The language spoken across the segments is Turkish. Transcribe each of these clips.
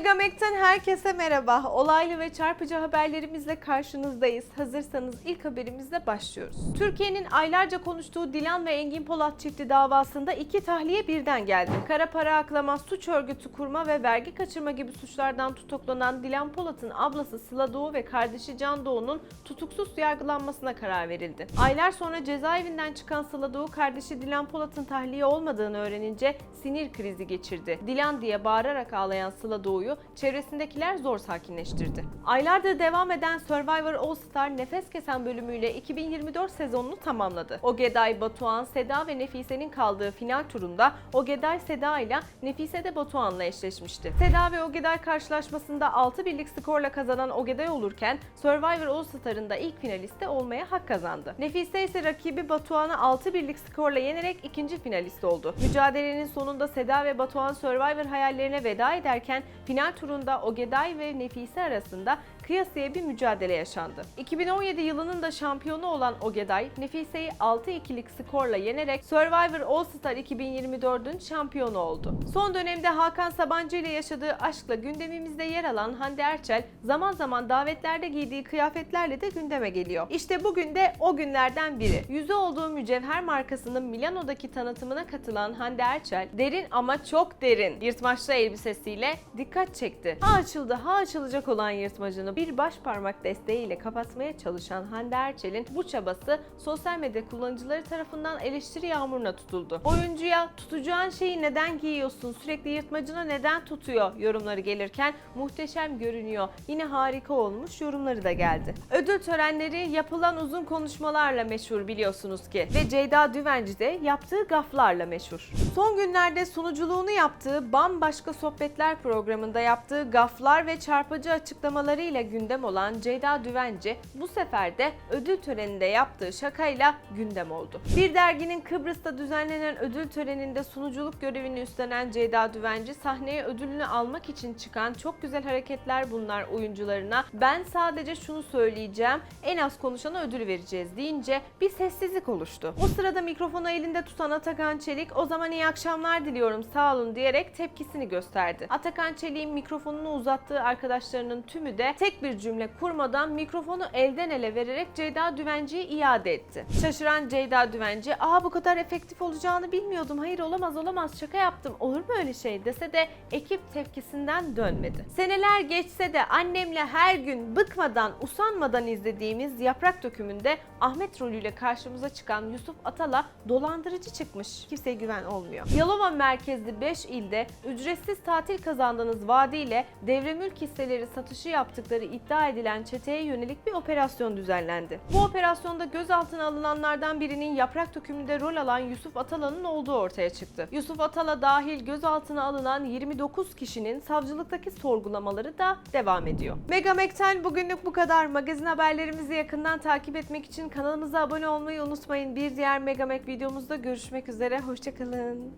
Megamek'ten herkese merhaba. Olaylı ve çarpıcı haberlerimizle karşınızdayız. Hazırsanız ilk haberimizle başlıyoruz. Türkiye'nin aylarca konuştuğu Dilan ve Engin Polat çifti davasında iki tahliye birden geldi. Kara para aklama, suç örgütü kurma ve vergi kaçırma gibi suçlardan tutuklanan Dilan Polat'ın ablası Sıla Doğu ve kardeşi Can Doğu'nun tutuksuz yargılanmasına karar verildi. Aylar sonra cezaevinden çıkan Sıla Doğu kardeşi Dilan Polat'ın tahliye olmadığını öğrenince sinir krizi geçirdi. Dilan diye bağırarak ağlayan Sıla Doğu'yu çevresindekiler zor sakinleştirdi. Aylardır devam eden Survivor All Star nefes kesen bölümüyle 2024 sezonunu tamamladı. Ogeday, Batuhan, Seda ve Nefise'nin kaldığı final turunda Ogeday Seda ile Nefise de Batuhan'la eşleşmişti. Seda ve Ogeday karşılaşmasında 6 birlik skorla kazanan Ogeday olurken Survivor All Star'ın da ilk finaliste olmaya hak kazandı. Nefise ise rakibi Batuhan'ı 6 birlik skorla yenerek ikinci finalist oldu. Mücadelenin sonunda Seda ve Batuhan Survivor hayallerine veda ederken final turunda Ogeday ve Nefise arasında kıyasıya bir mücadele yaşandı. 2017 yılının da şampiyonu olan Ogeday, Nefise'yi 6-2'lik skorla yenerek Survivor All Star 2024'ün şampiyonu oldu. Son dönemde Hakan Sabancı ile yaşadığı aşkla gündemimizde yer alan Hande Erçel, zaman zaman davetlerde giydiği kıyafetlerle de gündeme geliyor. İşte bugün de o günlerden biri. Yüzü olduğu mücevher markasının Milano'daki tanıtımına katılan Hande Erçel, derin ama çok derin yırtmaçlı elbisesiyle dikkat çekti. Ha açıldı ha açılacak olan yırtmacını bir baş parmak desteğiyle kapatmaya çalışan Hande Erçel'in bu çabası sosyal medya kullanıcıları tarafından eleştiri yağmuruna tutuldu. Oyuncuya tutacağın şeyi neden giyiyorsun, sürekli yırtmacına neden tutuyor yorumları gelirken muhteşem görünüyor, yine harika olmuş yorumları da geldi. Ödül törenleri yapılan uzun konuşmalarla meşhur biliyorsunuz ki ve Ceyda Düvenci de yaptığı gaflarla meşhur. Son günlerde sunuculuğunu yaptığı Bambaşka Sohbetler programında yaptığı gaflar ve çarpıcı açıklamalarıyla gündem olan Ceyda Düvenci bu sefer de ödül töreninde yaptığı şakayla gündem oldu. Bir derginin Kıbrıs'ta düzenlenen ödül töreninde sunuculuk görevini üstlenen Ceyda Düvenci sahneye ödülünü almak için çıkan çok güzel hareketler bunlar oyuncularına. Ben sadece şunu söyleyeceğim en az konuşana ödül vereceğiz deyince bir sessizlik oluştu. O sırada mikrofonu elinde tutan Atakan Çelik o zaman iyi akşamlar diliyorum sağ olun diyerek tepkisini gösterdi. Atakan Çelik'in mikrofonunu uzattığı arkadaşlarının tümü de tek bir cümle kurmadan mikrofonu elden ele vererek Ceyda Düvenci'ye iade etti. Şaşıran Ceyda Düvenci, ''Aa bu kadar efektif olacağını bilmiyordum. Hayır olamaz olamaz şaka yaptım. Olur mu öyle şey?'' dese de ekip tepkisinden dönmedi. Seneler geçse de annemle her gün bıkmadan, usanmadan izlediğimiz Yaprak Dökümü'nde Ahmet rolüyle karşımıza çıkan Yusuf Atala dolandırıcı çıkmış. Kimseye güven olmuyor. Yalova merkezli 5 ilde ücretsiz tatil kazandığınız vaadiyle devre mülk hisseleri satışı yaptıkları iddia edilen çeteye yönelik bir operasyon düzenlendi. Bu operasyonda gözaltına alınanlardan birinin yaprak dökümünde rol alan Yusuf Atala'nın olduğu ortaya çıktı. Yusuf Atala dahil gözaltına alınan 29 kişinin savcılıktaki sorgulamaları da devam ediyor. Megamek'ten bugünlük bu kadar. Magazin haberlerimizi yakından takip etmek için kanalımıza abone olmayı unutmayın. Bir diğer Megamek videomuzda görüşmek üzere. Hoşçakalın.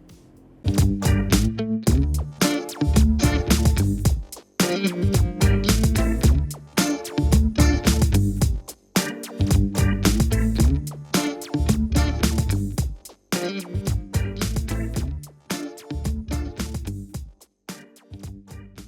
Mm-hmm.